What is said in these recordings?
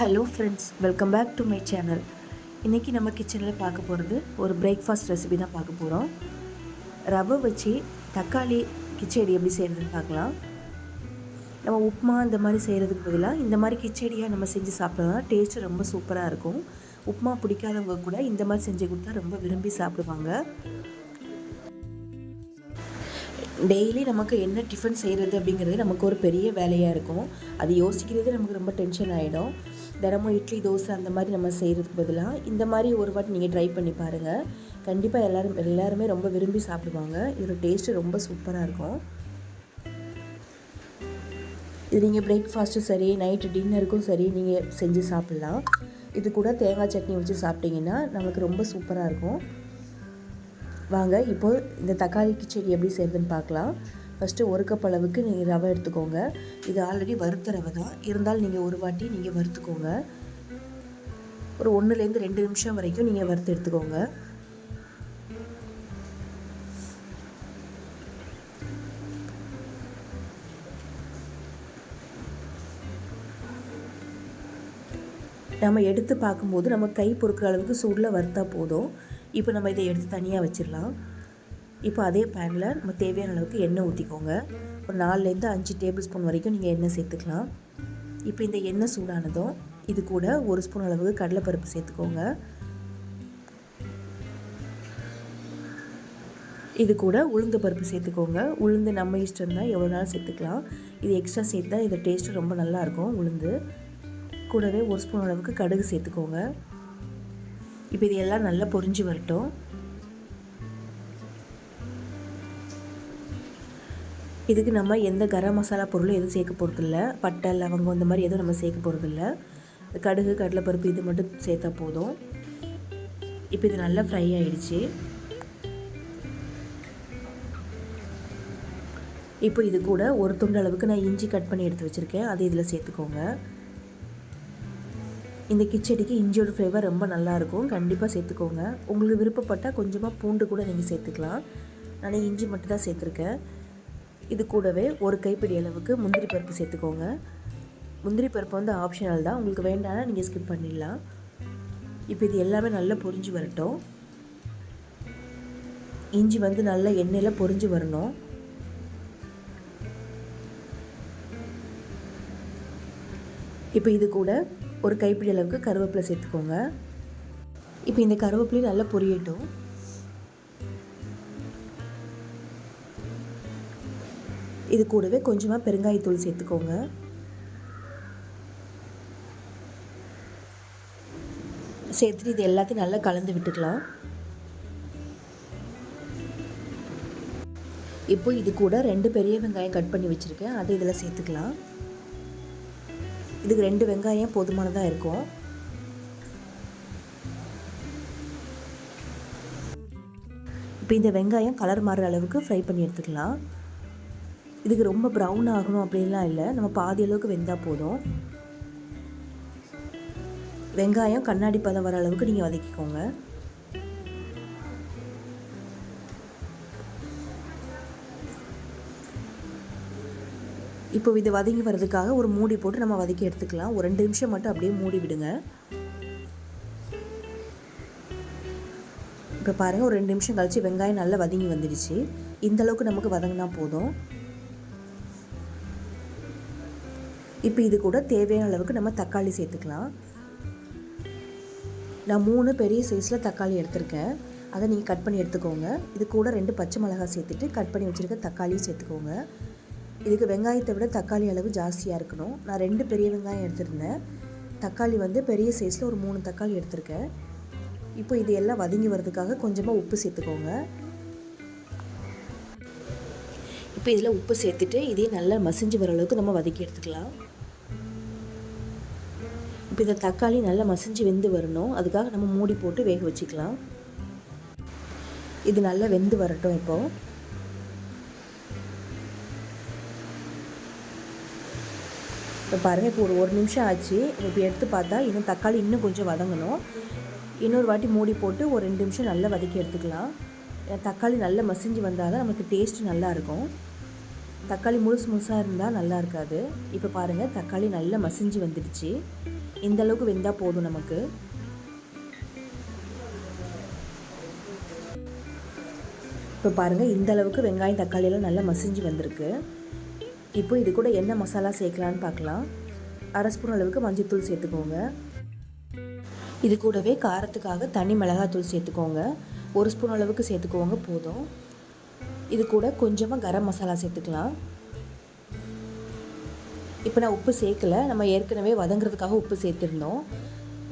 Hello friends welcome back to my channel இன்றைக்கி நம்ம கிச்சனில் பார்க்க போகிறது ஒரு பிரேக்ஃபாஸ்ட் ரெசிபி தான் பார்க்க போகிறோம் ரவை வச்சு தக்காளி கிச்சடி எப்படி செய்கிறதுன்னு பார்க்கலாம். நம்ம உப்புமா இந்த மாதிரி செய்கிறதுக்கு பதிலாக இந்த மாதிரி கிச்சடியாக நம்ம செஞ்சு சாப்பிட்டோம்னா டேஸ்ட்டு ரொம்ப சூப்பராக இருக்கும். உப்புமா பிடிக்காதவங்க கூட இந்த மாதிரி செஞ்சு கொடுத்தா ரொம்ப விரும்பி சாப்பிடுவாங்க. டெய்லி நமக்கு என்ன டிஃபன் செய்கிறது அப்படிங்கிறது நமக்கு ஒரு பெரிய வேலையாக இருக்கும். அது யோசிக்கிறதே நமக்கு ரொம்ப டென்ஷன் ஆகிடும் தினமும் இட்லி தோசை அந்த மாதிரி நம்ம செய்கிறதுக்கு பதிலாக இந்த மாதிரி ஒரு வாட்டி நீங்கள் ட்ரை பண்ணி பாருங்கள் கண்டிப்பாக எல்லோரும் எல்லாருமே ரொம்ப விரும்பி சாப்பிடுவாங்க. இதோட டேஸ்ட்டு ரொம்ப சூப்பராக இருக்கும். இது நீங்கள் பிரேக்ஃபாஸ்ட்டும் சரி நைட்டு டின்னருக்கும் சரி நீங்கள் செஞ்சு சாப்பிட்லாம். இது கூட தேங்காய் சட்னி வச்சு சாப்பிட்டிங்கன்னா நமக்கு ரொம்ப சூப்பராக இருக்கும். வாங்க இப்போது இந்த தக்காளி கிச்சடி எப்படி செய்யுதுன்னு பார்க்கலாம். ஃபஸ்ட்டு ஒரு கப் அளவுக்கு நீங்கள் ரவை எடுத்துக்கோங்க. இது ஆல்ரெடி வறுத்த ரவை தான். இருந்தாலும் நீங்கள் ஒரு வாட்டி நீங்கள் வறுத்துக்கோங்க. ஒரு ஒன்றுலேருந்து ரெண்டு நிமிஷம் வரைக்கும் நீங்கள் வறுத்து எடுத்துக்கோங்க. நம்ம எடுத்து பார்க்கும்போது நம்ம கை பொறுக்கிற அளவுக்கு சூடில் வறுத்தா போதும். இப்போ நம்ம இதை எடுத்து தனியாக வச்சிடலாம். இப்போ அதே பேனில் நம்ம தேவையான அளவுக்கு எண்ணெய் ஊற்றிக்கோங்க ஒரு நாலுலேருந்து அஞ்சு டேபிள் ஸ்பூன் வரைக்கும் நீங்கள் எண்ணெய் சேர்த்துக்கலாம். இப்போ இந்த எண்ணெய் சூடானதும் இது கூட ஒரு ஸ்பூன் அளவுக்கு கடலைப்பருப்பு சேர்த்துக்கோங்க. இது கூட உளுந்து பருப்பு சேர்த்துக்கோங்க. உளுந்து நம்ம இஷ்டம் தான் எவ்வளோ நாள் சேர்த்துக்கலாம். இது எக்ஸ்ட்ரா சேர்த்தா இது டேஸ்ட்டு ரொம்ப நல்லாயிருக்கும் உளுந்து. கூடவே ஒரு ஸ்பூன் அளவுக்கு கடுகு சேர்த்துக்கோங்க. இப்போ இது எல்லாம் நல்லா பொரிஞ்சு வரட்டும். இதுக்கு நம்ம எந்த கரம் மசாலா பொருளும் எதுவும் சேர்க்க போகிறதில்ல பட்டை லவங்கம் இந்த மாதிரி எதுவும் நம்ம சேர்க்க போகிறதில்ல கடுகு கடலைப்பருப்பு இது மட்டும் சேர்த்தா போதும். இப்போ இது நல்லா ஃப்ரை ஆகிடுச்சு இப்போ இது கூட ஒரு துண்டு அளவுக்கு நான் இஞ்சி கட் பண்ணி எடுத்து வச்சுருக்கேன். அது இதில் சேர்த்துக்கோங்க. இந்த கிச்சடிக்கு இஞ்சியோட ஃப்ளேவர் ரொம்ப நல்லாயிருக்கும் கண்டிப்பாக சேர்த்துக்கோங்க. உங்களுக்கு விருப்பப்பட்டால் கொஞ்சமாக பூண்டு கூட நீங்கள் சேர்த்துக்கலாம். நான் இஞ்சி மட்டும் தான் சேர்த்துருக்கேன். இது கூடவே ஒரு கைப்பிடி அளவுக்கு முந்திரி பருப்பு சேர்த்துக்கோங்க. முந்திரி பருப்பு வந்து ஆப்ஷனல் தான். உங்களுக்கு வேண்டாம்னா நீங்கள் ஸ்கிப் பண்ணிடலாம். இப்போ இது எல்லாமே நல்லா பொரிஞ்சு வரட்டும். இஞ்சி வந்து நல்லா எண்ணெயில் பொரிஞ்சு வரணும். இப்போ இது கூட ஒரு கைப்பிடி அளவுக்கு கருவேப்பிலை சேர்த்துக்கோங்க. இப்போ இந்த கருவேப்பிலையும் நல்லா பொரியட்டும். இது கூடவே கொஞ்சமாக பெருங்காயத்தூள் சேர்த்துக்கோங்க. சேர்த்துட்டு இது எல்லாத்தையும் நல்லா கலந்து விட்டுக்கலாம். இப்போ இது கூட ரெண்டு பெரிய வெங்காயம் கட் பண்ணி வச்சுருக்கேன். அதை இதில் சேர்த்துக்கலாம். இதுக்கு ரெண்டு வெங்காயம் போதுமானதாக இருக்கும். இப்போ இந்த வெங்காயம் கலர் மாறுற அளவுக்கு ஃப்ரை பண்ணி எடுத்துக்கலாம். இதுக்கு ரொம்ப ப்ரௌன் ஆகணும் அப்படின்லாம் இல்லை. நம்ம பாதி அளவுக்கு வெந்தால் போதும். வெங்காயம் கண்ணாடி பதம் வர அளவுக்கு நீங்கள் வதக்கிக்கோங்க. இப்போ இது வதங்கி வர்றதுக்காக ஒரு மூடி போட்டு நம்ம வதக்கி எடுத்துக்கலாம். ஒரு ரெண்டு நிமிஷம் மட்டும் அப்படியே மூடி விடுங்க. இப்போ பாருங்கள் ஒரு ரெண்டு நிமிஷம் கழித்து வெங்காயம் நல்லா வதங்கி வந்துடுச்சு. இந்தளவுக்கு நமக்கு வதங்கினா போதும். இப்போ இது கூட தேவையான அளவுக்கு நம்ம தக்காளி சேர்த்துக்கலாம். நான் மூணு பெரிய சைஸில் தக்காளி எடுத்திருக்கேன். அதை நீங்கள் கட் பண்ணி எடுத்துக்கோங்க. இது கூட ரெண்டு பச்சை மிளகாய் சேர்த்துட்டு கட் பண்ணி வச்சுருக்க தக்காளியும் சேர்த்துக்கோங்க. இதுக்கு வெங்காயத்தை விட தக்காளி அளவு ஜாஸ்தியாக இருக்கணும். நான் ரெண்டு பெரிய வெங்காயம் எடுத்திருந்தேன். தக்காளி வந்து பெரிய சைஸில் ஒரு மூணு தக்காளி எடுத்திருக்கேன். இப்போ இது எல்லாம் வதங்கி வர்றதுக்காக கொஞ்சமாக உப்பு சேர்த்துக்கோங்க. இப்போ இதில் உப்பு சேர்த்துட்டு இதையும் நல்லா மசிஞ்சு வர அளவுக்கு நம்ம வதக்கி எடுத்துக்கலாம். இப்போ இந்த தக்காளி நல்லா மசிஞ்சு வெந்து வரணும். அதுக்காக நம்ம மூடி போட்டு வேக வச்சுக்கலாம். இது நல்லா வெந்து வரட்டும் இப்போது இப்போ பாருங்கள் இப்போ ஒரு ஒரு நிமிஷம் ஆச்சு. இப்போ எடுத்து பார்த்தா இன்னும் தக்காளி இன்னும் கொஞ்சம் வதங்கணும். இன்னொரு வாட்டி மூடி போட்டு ஒரு ரெண்டு நிமிஷம் நல்லா வதக்கி எடுத்துக்கலாம். தக்காளி நல்லா மசிஞ்சு வந்தால் தான் நமக்கு டேஸ்ட்டு நல்லாயிருக்கும் தக்காளி முழுசு முழுசாக இருந்தால் நல்லா இருக்காது. இப்போ பாருங்கள் தக்காளி நல்லா மசிஞ்சு வந்துடுச்சு. இந்த அளவுக்கு வெந்தால் போதும் நமக்கு. இப்போ பாருங்கள் இந்த அளவுக்கு வெங்காயம் தக்காளியெல்லாம் நல்லா மசிஞ்சு வந்திருக்கு. இப்போ இது கூட என்ன மசாலா சேர்க்கலான்னு பார்க்கலாம் அரை ஸ்பூன் அளவுக்கு மஞ்சள்தூள் சேர்த்துக்கோங்க. இது கூடவே காரத்துக்காக தனி மிளகாத்தூள் சேர்த்துக்கோங்க. ஒரு ஸ்பூன் அளவுக்கு சேர்த்துக்கோங்க போதும். இது கூட கொஞ்சமாக கரம் மசாலா சேர்த்துக்கலாம். இப்போ நான் உப்பு சேர்க்கல. நம்ம ஏற்கனவே வதங்குறதுக்காக உப்பு சேர்த்துருந்தோம்.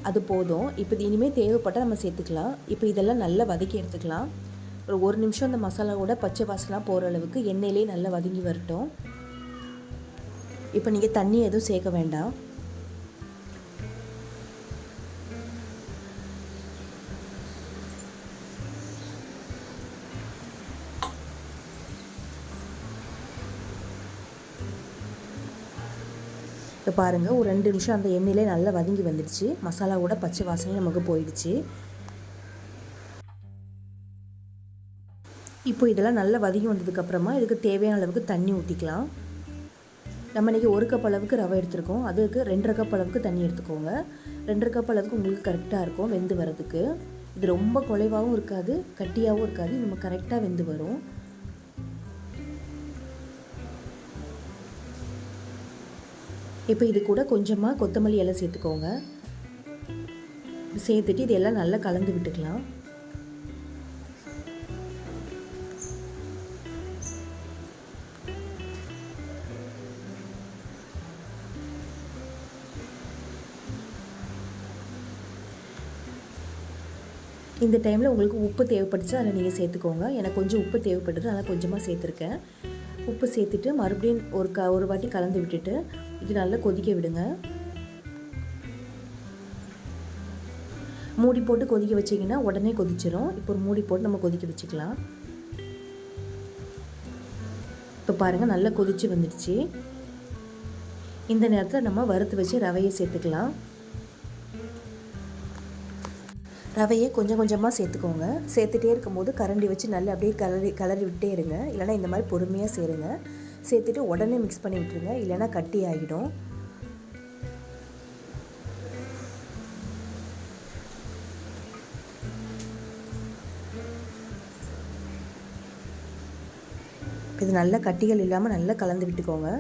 அது போதும். இப்போ இது இனிமேல் தேவைப்பட்டால் நம்ம சேர்த்துக்கலாம். இப்போ இதெல்லாம் நல்லா வதக்கி எடுத்துக்கலாம். ஒரு ஒரு நிமிஷம் அந்த மசாலாவோட பச்சை வாசலாக போகிற அளவுக்கு எண்ணெயிலே நல்லா வதங்கி வரட்டும். இப்போ நீங்கள் தண்ணி எதுவும் சேர்க்க வேண்டாம். இப்போ பாருங்கள் ஒரு ரெண்டு நிமிஷம் அந்த எண்ணெயிலே நல்லா வதங்கி வந்துடுச்சு. மசாலாவோட பச்சை வாசனை நமக்கு போயிடுச்சு. இப்போ இதெல்லாம் நல்லா வதங்கி வந்ததுக்கப்புறமா இதுக்கு தேவையான அளவுக்கு தண்ணி ஊற்றிக்கலாம் நம்ம இன்றைக்கி ஒரு கப் அளவுக்கு ரவை எடுத்துருக்கோம். அதுக்கு ரெண்டரை கப் அளவுக்கு தண்ணி எடுத்துக்கோங்க. ரெண்டரை கப் அளவுக்கு உங்களுக்கு கரெக்டாக இருக்கும். வெந்து வரதுக்கு இது ரொம்ப குலைவாகவும் இருக்காது கட்டியாகவும் இருக்காது. நம்ம கரெக்டாக வெந்து வரும். இப்போ இது கூட கொஞ்சமாக கொத்தமல்லி இலை சேர்த்துக்கோங்க. சேர்த்துட்டு இதெல்லாம் நல்லா கலந்து விட்டுக்கலாம். இந்த டைமில் உங்களுக்கு உப்பு தேவைப்பட்டுச்சு அதில் நீங்கள் சேர்த்துக்கோங்க. எனக்கு கொஞ்சம் உப்பு தேவைப்பட்டது அதனால் கொஞ்சமாக சேர்த்துருக்கேன். உப்பு சேர்த்துட்டு மறுபடியும் ஒரு க ஒரு வாட்டி கலந்து விட்டுட்டு இது நல்லா கொதிக்க விடுங்க. மூடி போட்டு கொதிக்க வச்சிங்கன்னா உடனே கொதிச்சிடும் இப்போ ஒரு மூடி போட்டு நம்ம கொதிக்க வச்சுக்கலாம். இப்போ பாருங்கள் நல்லா கொதிச்சு வந்துடுச்சு. இந்த நேரத்தில் நம்ம வறுத்து வச்சு ரவையை சேர்த்துக்கலாம். ரவையை கொஞ்சம் கொஞ்சமாக சேர்த்துக்கோங்க. சேர்த்துட்டே இருக்கும்போது கரண்டி வச்சு நல்லா அப்படியே கலரி கலரி விட்டே இருங்க. இல்லைனா இந்த மாதிரி பொறுமையாக சேருங்க. சேர்த்துட்டு உடனே மிக்ஸ் பண்ணி விட்டுருங்க. இல்லைனா கட்டி ஆகிடும். இது நல்லா கட்டிகள் இல்லாமல் நல்லா கலந்து விட்டுக்கோங்க.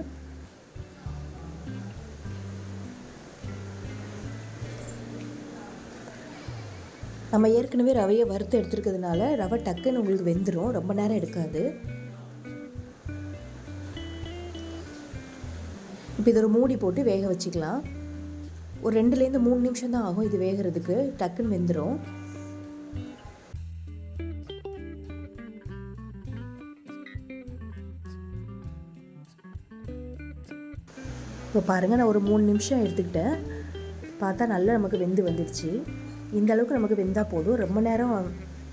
நம்ம ஏற்கனவே ரவையை வறுத்து எடுத்துருக்கிறதுனால ரவை டக்குன்னு உங்களுக்கு வெந்துடும் ரொம்ப நேரம் எடுக்காது. இப்போ இது ஒரு மூடி போட்டு வேக வச்சுக்கலாம். ஒரு ரெண்டுலேருந்து மூணு நிமிஷம் தான் ஆகும் இது வேகிறதுக்கு. டக்குன்னு வெந்துடும் இப்போ பாருங்கள் நான் ஒரு மூணு நிமிஷம் எடுத்துக்கிட்டேன். பார்த்தா நல்லா நமக்கு வெந்து வந்துடுச்சு இந்த அளவுக்கு நமக்கு வெந்தால் போதும். ரொம்ப நேரம்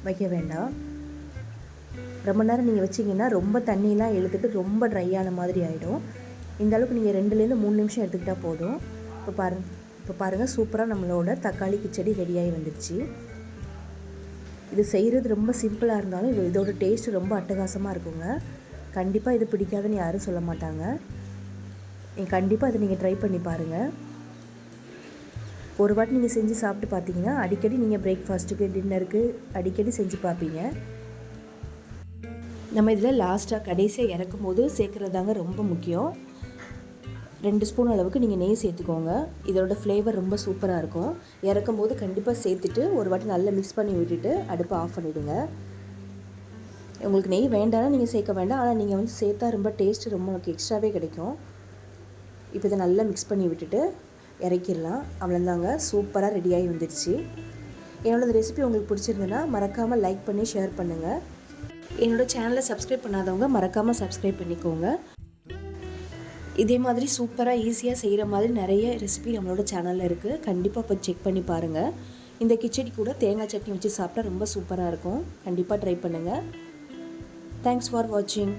வைக்க வேண்டாம். ரொம்ப நேரம் நீங்கள் வச்சிங்கன்னா ரொம்ப தண்ணியெலாம் இழுத்துட்டு ரொம்ப ட்ரையான மாதிரி ஆகிடும் இந்த அளவுக்கு நீங்கள் ரெண்டுலேருந்து மூணு நிமிஷம் எடுத்துக்கிட்டால் போதும். இப்போ பாருங்க இப்போ பாருங்கள் சூப்பராக நம்மளோட தக்காளி கிச்சடி ரெடியாகி வந்துடுச்சு. இது செய்கிறது ரொம்ப சிம்பிளாக இருந்தாலும் இது இதோட டேஸ்ட் ரொம்ப அட்டகாசமாக இருக்குங்க. கண்டிப்பாக இது பிடிக்காதுன்னு யாரும் சொல்ல மாட்டாங்க. நீங்கள் கண்டிப்பாக இதை நீங்கள் ட்ரை பண்ணி பாருங்கள் ஒரு வாட்டி நீங்கள் செஞ்சு சாப்பிட்டு பார்த்தீங்கன்னா அடிக்கடி நீங்கள் பிரேக்ஃபாஸ்ட்டுக்கு டின்னருக்கு அடிக்கடி செஞ்சு பார்ப்பீங்க நம்ம இதில் லாஸ்ட்டாக கடைசியாக இறக்கும் போது சேர்க்குறதாங்க ரொம்ப முக்கியம். ரெண்டு ஸ்பூன் அளவுக்கு நீங்கள் நெய் சேர்த்துக்கோங்க. இதோட ஃப்ளேவர் ரொம்ப சூப்பராக இருக்கும். இறக்கும் போது கண்டிப்பாக சேர்த்துட்டு ஒரு வாட்டி நல்லா மிக்ஸ் பண்ணி விட்டுட்டு அடுப்பை ஆஃப் பண்ணிவிடுங்க உங்களுக்கு நெய் வேண்டாம்னா நீங்கள் சேர்க்க வேண்டாம். ஆனால் நீங்கள் வந்து சேர்த்தா ரொம்ப டேஸ்ட்டு ரொம்ப உங்களுக்கு எக்ஸ்ட்ராவே கிடைக்கும். இப்போ இதை நல்லா மிக்ஸ் பண்ணி விட்டுட்டு இறக்கிடலாம். அவ்வளோந்தாங்க சூப்பராக ரெடியாகி வந்துடுச்சு என்னோடய ரெசிபி உங்களுக்கு பிடிச்சிருந்ததுன்னா மறக்காமல் லைக் பண்ணி ஷேர் பண்ணுங்கள் என்னோடய சேனலை சப்ஸ்கிரைப் பண்ணாதவங்க மறக்காமல் சப்ஸ்கிரைப் பண்ணிக்கோங்க. இதே மாதிரி சூப்பராக ஈஸியாக செய்கிற மாதிரி நிறைய ரெசிபி நம்மளோட சேனலில் இருக்குது கண்டிப்பாக இப்போ செக் பண்ணி பாருங்கள் இந்த கிச்சடி கூட தேங்காய் சட்னி வச்சு சாப்பிட்டா ரொம்ப சூப்பராக இருக்கும். கண்டிப்பாக ட்ரை பண்ணுங்கள் தேங்க்ஸ் ஃபார் வாட்சிங்